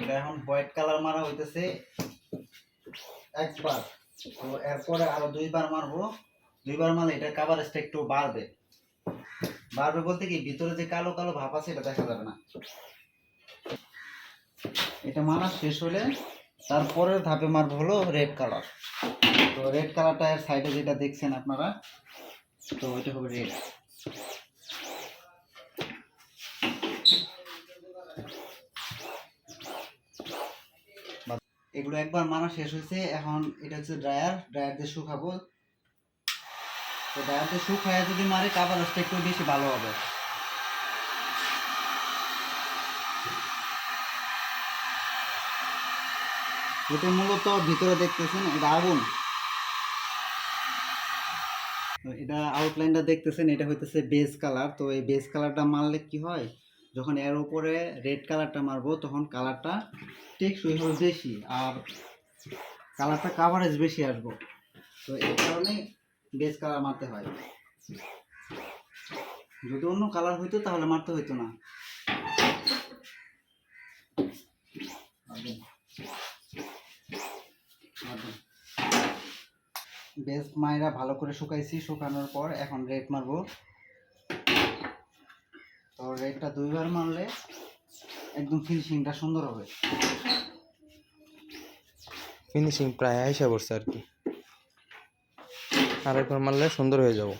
এটা এখন white colour মারা হইতেছে একবার। তো এরপরে আরও দুইবার মারবো। দুইবার মারলে এটা কাভারেজটা একটু বাড়বে। বাড়বে বলতে কি, ভিতরে যে কালো কালো ভাব আছে, এটা দেখা যাবে না। এটা মারা শেষ হলে তারপরের ধাপে মারবো হলো রেড কালার তো রেড কালারটা এর সাইডে যেটা দেখছেন আপনারা, তো ওইটা হবে রেড এগুলো একবার মারা শেষ হয়েছে, এখন এটা হচ্ছে ড্রায়ার ড্রায়ার দিয়ে শুকাবো। তো ড্রায়ার দিয়ে শুকায় যদি মারে কাভারেজটা একটু বেশি ভালো হবে। এটা মূলত ভিতরে দেখতেছেন এটা আগুন এটা আউটলাইনটা দেখতেছেন, এটা হইতেছে বেস কালার তো এই বেস কালারটা মারলে কি হয়? যখন এর উপরে রেড কালারটা মারবো, তখন কালারটা টেকসই হবে বেশি আর কালারটা কাভারেজ বেশি আসব। তো এই কারণে বেস কালার মারতে হয়। যদি অন্য কালার হইতো, তাহলে মারতে হইতো না। বেস মায়েরা ভালো করে শুকাইছি, শুকানোর পর এখন রেড মারব। তো রেডটা দুইবার মারলে একদম ফিনিশিংটা সুন্দর হবে। ফিনিশিং প্রায় আইসা পড়ছে আর কি। আরেকবার মারলে সুন্দর হয়ে যাব।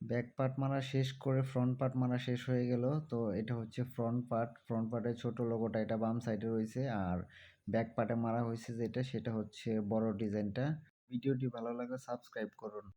ব্যাক পার্ট মারা শেষ করে ফ্রন্ট পার্ট মারা শেষ হয়ে গেল। তো এটা হচ্ছে ফ্রন্ট পার্ট ফ্রন্ট পার্টের ছোট লোগোটা এটা বাম সাইডে রয়েছে। আর ব্যাক পার্টে মারা হয়েছে যেটা, সেটা হচ্ছে বড় ডিজাইনটা ভিডিওটি ভালো লাগলে সাবস্ক্রাইব করুন।